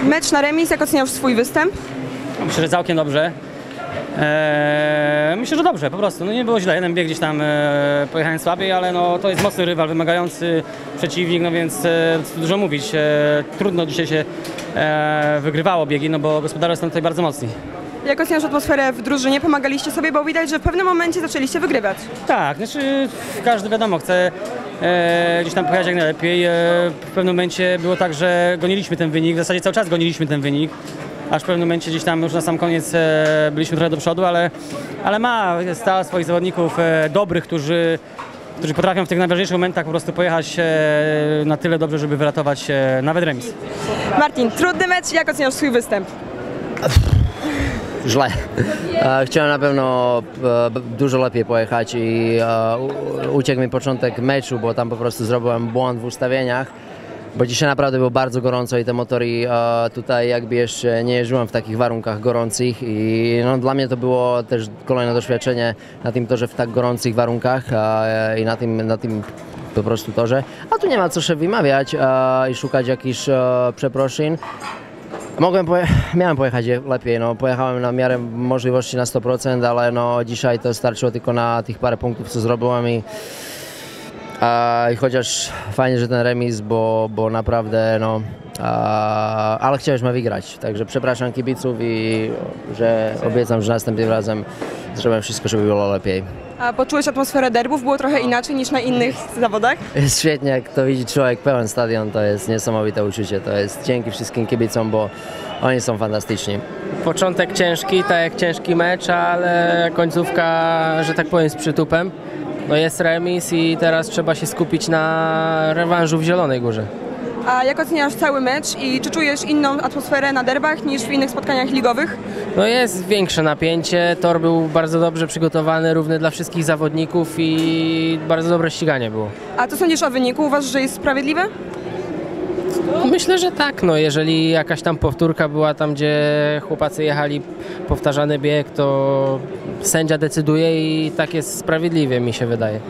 Mecz na remis, jak oceniasz swój występ? Myślę, że całkiem dobrze. Eee, myślę, że dobrze, po prostu. No nie było źle. Jeden bieg gdzieś tam e, pojechałem słabiej, ale no, to jest mocny rywal, wymagający przeciwnik, no więc e, dużo mówić. E, trudno dzisiaj się e, wygrywało biegi, no bo gospodarze są tutaj bardzo mocni. Jak oceniasz atmosferę w drużynie? Pomagaliście sobie, bo widać, że w pewnym momencie zaczęliście wygrywać. Tak, znaczy każdy wiadomo chce e, gdzieś tam pojechać jak najlepiej. E, w pewnym momencie było tak, że goniliśmy ten wynik, w zasadzie cały czas goniliśmy ten wynik. Aż w pewnym momencie gdzieś tam już na sam koniec e, byliśmy trochę do przodu, ale, ale ma stała swoich zawodników e, dobrych, którzy, którzy potrafią w tych najważniejszych momentach po prostu pojechać e, na tyle dobrze, żeby wyratować e, nawet remis. Martin, trudny mecz, jak oceniasz swój występ? Źle. E, Chciałem na pewno e, dużo lepiej pojechać i e, uciekł mi początek meczu, bo tam po prostu zrobiłem błąd w ustawieniach. Bo dzisiaj naprawdę było bardzo gorąco i te motory tutaj jakby jeszcze nie jeździłem w takich warunkach gorących i no, dla mnie to było też kolejne doświadczenie na tym torze w tak gorących warunkach i na tym, na tym po prostu torze. A tu nie ma co się wymawiać i szukać jakichś przeprosin. Mogłem poje- miałem pojechać je- lepiej, no. Pojechałem na miarę możliwości na 100%, ale no dzisiaj to starczyło tylko na tych parę punktów, co zrobiłem i, a, i chociaż fajnie, że ten remis, bo, bo naprawdę no, ale chcieliśmy wygrać, także przepraszam kibiców i że obiecam, że następnym razem zrobię wszystko, żeby było lepiej. A poczułeś atmosferę derbów? Było trochę inaczej niż na innych zawodach? Jest świetnie, jak to widzi człowiek pełen stadion, to jest niesamowite uczucie, to jest dzięki wszystkim kibicom, bo oni są fantastyczni. Początek ciężki, tak jak ciężki mecz, ale końcówka, że tak powiem, z przytupem. No jest remis i teraz trzeba się skupić na rewanżu w Zielonej Górze. A jak oceniasz cały mecz i czy czujesz inną atmosferę na derbach niż w innych spotkaniach ligowych? No jest większe napięcie, tor był bardzo dobrze przygotowany, równy dla wszystkich zawodników i bardzo dobre ściganie było. A co sądzisz o wyniku? Uważasz, że jest sprawiedliwe? Myślę, że tak, no jeżeli jakaś tam powtórka była tam, gdzie chłopacy jechali powtarzany bieg, to sędzia decyduje i tak jest sprawiedliwie mi się wydaje.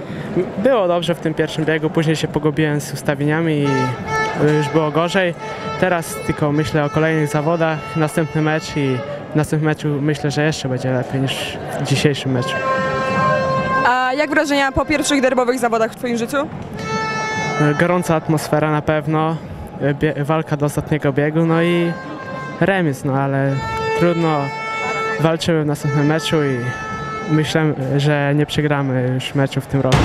Było dobrze w tym pierwszym biegu, później się pogubiłem z ustawieniami i już było gorzej. Teraz tylko myślę o kolejnych zawodach, następny mecz i w następnym meczu myślę, że jeszcze będzie lepiej niż w dzisiejszym meczu. A jak wrażenia po pierwszych derbowych zawodach w Twoim życiu? Gorąca atmosfera na pewno, walka do ostatniego biegu, no i remis, no ale trudno. Walczymy w następnym meczu i myślę, że nie przegramy już meczu w tym roku.